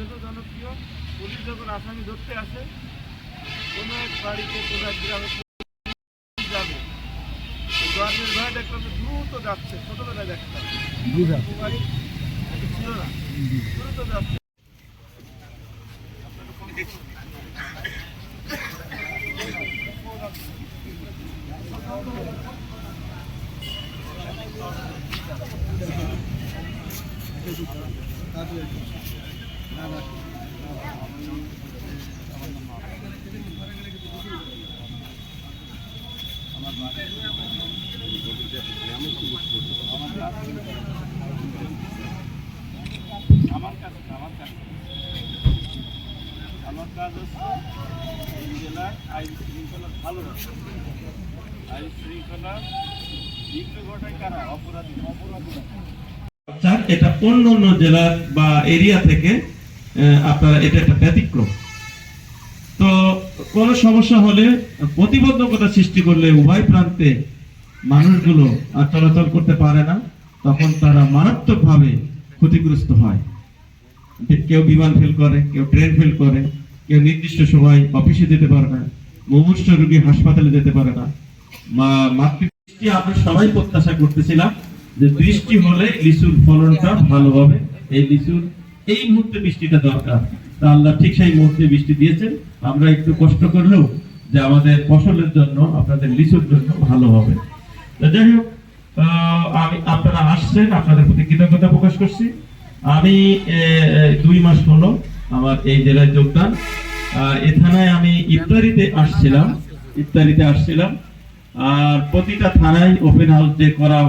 জন্য জনপ্রিয় পুলিশ যখন আসামি ধরতে আসে কোনো এক বাড়িতে কোনো এক গ্রামে যাবে? গভর্নমেন্ট ভয় দেখলাম দ্রুত যাচ্ছে ছোটবেলায় দেখতাম। ছিল না। দ্রুত যাচ্ছে। আমার কাজ আমার কাজ আমার কাজ এই জেলার আইন শৃঙ্খলা ভালো আইন শৃঙ্খলা বিঘ্ন ঘটায় কারা অপরাধী অপরাধীরা এটা অন্য অন্য জেলা বা এরিয়া থেকে আপনারা, এটা একটা ব্যতিক্রম। তো কোনো সমস্যা হলে প্রতিবন্ধকতা সৃষ্টি করলে উভয় প্রান্তে মানুষগুলো আর চলাচল করতে পারে না, তখন তারা মারাত্মকভাবে ক্ষতিগ্রস্ত হয়। কেউ বিমান ফেল করে, কেউ ট্রেন ফেল করে, কেউ নির্দিষ্ট সময় অফিসে যেতে পারে না, মুমূর্ষ রোগী হাসপাতালে যেতে পারে না। মাতৃদৃষ্টি আমরা সবাই প্রত্যাশা করতেছিলাম যে বৃষ্টি হলে লিচুর ফলনটা ভালো হবে। এই লিচুর এই মুহূর্তে বৃষ্টিটা দরকার। তা আল্লাহ ঠিক সেই মুহূর্তে বৃষ্টি দিয়েছেন। আমরা একটু কষ্ট করলেও যে আমাদের ফসলের জন্য আপনাদের লিচুর জন্য ভালো হবে। যাই হোক আমি আপনারা আসছেন আপনাদের প্রতি কৃতজ্ঞতা প্রকাশ করছি। আমি দুই মাস হলো আমার এই জেলায় যোগদান। আহ, এ থানায় আমি ইফতারিতে আসছিলাম ইফতারিতে আসছিলাম। আর প্রতিটা থানায় ওপেন হাউস যে করা